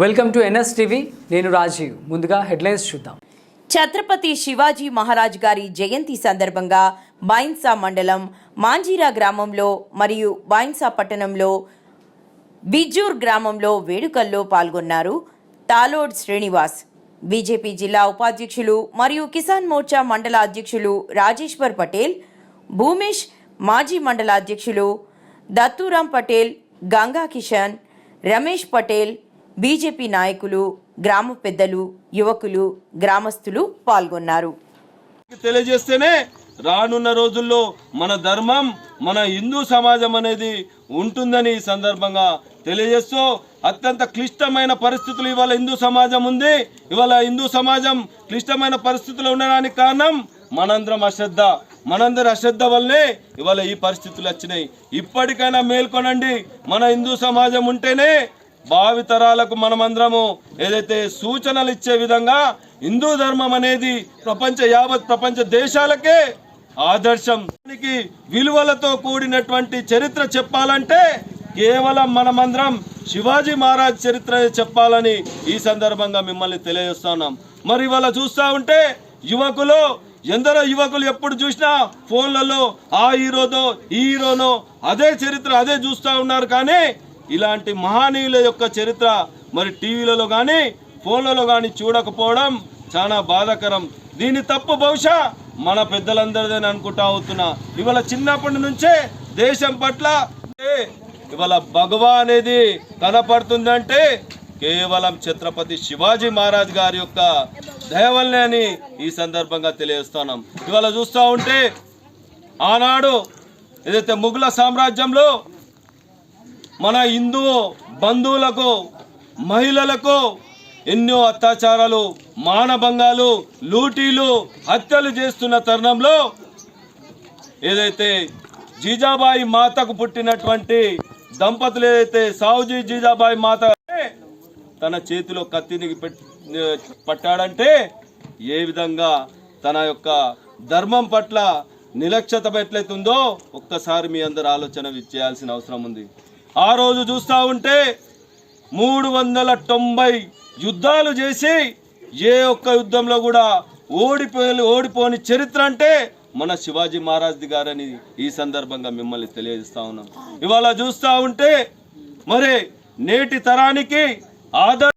Welcome to NS TV. నేను రాజీవ్. ముందుగా headlines చూద్దాం. ఛత్రపతి శివాజీ మహారాజ్ గారి జయంతి సందర్భంగా బైన్సా మండలం మాంజీరా గ్రామంలో మరియు బాయిన్సా పట్టణంలో బిజ్జూర్ గ్రామంలో వేడుకల్లో పాల్గొన్నారు తాలోడ్ శ్రీనివాస్. బీజేపీ జిల్లా ఉపాధ్యక్షులు మరియు కిసాన్ మోర్చా మండల అధ్యక్షులు రాజేశ్వర్ పటేల్ భూమేష్ మాజీ మండల అధ్యక్షులు దత్తూరాం పటేల్ గంగా కిషన్ రమేష్ పటేల్ బీజేపీ నాయకులు గ్రామ పెద్దలు యువకులు గ్రామస్తులు పాల్గొన్నారు. తెలియజేస్తేనే రానున్న రోజుల్లో మన ధర్మం మన హిందూ సమాజం అనేది ఉంటుందని ఈ సందర్భంగా తెలియజేస్తూ అత్యంత క్లిష్టమైన పరిస్థితులు ఇవాళ హిందూ సమాజం ఉంది. ఇవాళ హిందూ సమాజం క్లిష్టమైన పరిస్థితులు ఉండడానికి కారణం మనందరం అశ్రద్ధ. మనందరి అశ్రద్ధ వల్లే ఇవాళ ఈ పరిస్థితులు వచ్చినాయి. ఇప్పటికైనా మేల్కొనండి మన హిందూ సమాజం ఉంటేనే భావితరాలకు మనమందరము ఏదైతే సూచనలు ఇచ్చే విధంగా హిందూ ధర్మం అనేది ప్రపంచ యావత్ ప్రపంచ దేశాలకే ఆదర్శం. విలువలతో కూడినటువంటి చరిత్ర చెప్పాలంటే కేవలం మనమందరం శివాజీ మహారాజ్ చరిత్ర చెప్పాలని ఈ సందర్భంగా మిమ్మల్ని తెలియజేస్తున్నాం. మరి ఇవాళ చూస్తూ ఉంటే యువకులు ఎందరో యువకులు ఎప్పుడు చూసినా ఫోన్లలో ఆ హీరోదో ఈ హీరోనో అదే చరిత్ర అదే చూస్తూ ఉన్నారు. కానీ ఇలాంటి మహానీయుల యొక్క చరిత్ర మరి టీవీలలో కానీ ఫోన్లలో కానీ చూడకపోవడం చాలా బాధాకరం. దీని తప్పు బహుశా మన పెద్దలందరిదని అనుకుంటా అవుతున్నా. ఇవాళ చిన్నప్పటి నుంచే దేశం పట్ల ఇవాళ భగవా అనేది కనపడుతుందంటే కేవలం ఛత్రపతి శివాజీ మహారాజ్ గారి యొక్క దయవల్లే అని ఈ సందర్భంగా తెలియజేస్తున్నాం. ఇవాళ చూస్తూ ఉంటే ఆనాడు ఏదైతే ముగుల సామ్రాజ్యంలో మన హిందూ బంధువులకు మహిళలకు ఎన్నో అత్యాచారాలు మానభంగాలు లూటీలు హత్యలు చేస్తున్న తరుణంలో ఏదైతే జీజాబాయి మాతకు పుట్టినటువంటి దంపతులు ఏదైతే సావుజీ జీజాబాయి మాత తన చేతిలో కత్తిని పట్టాడంటే ఏ విధంగా తన యొక్క ధర్మం పట్ల నిలక్షత ఎట్లయితుందో ఒక్కసారి మీ అందరు ఆలోచన చేయాల్సిన అవసరం ఉంది. ఆ రోజు చూస్తూ ఉంటే మూడు వందల తొంభై యుద్ధాలు చేసి ఏ ఒక్క యుద్ధంలో కూడా ఓడిపో ఓడిపోని చరిత్ర అంటే మన శివాజీ మహారాజ్ది గారని ఈ సందర్భంగా మిమ్మల్ని తెలియజేస్తా ఉన్నాం. ఇవాళ చూస్తూ ఉంటే మరి నేటి తరానికి ఆదర్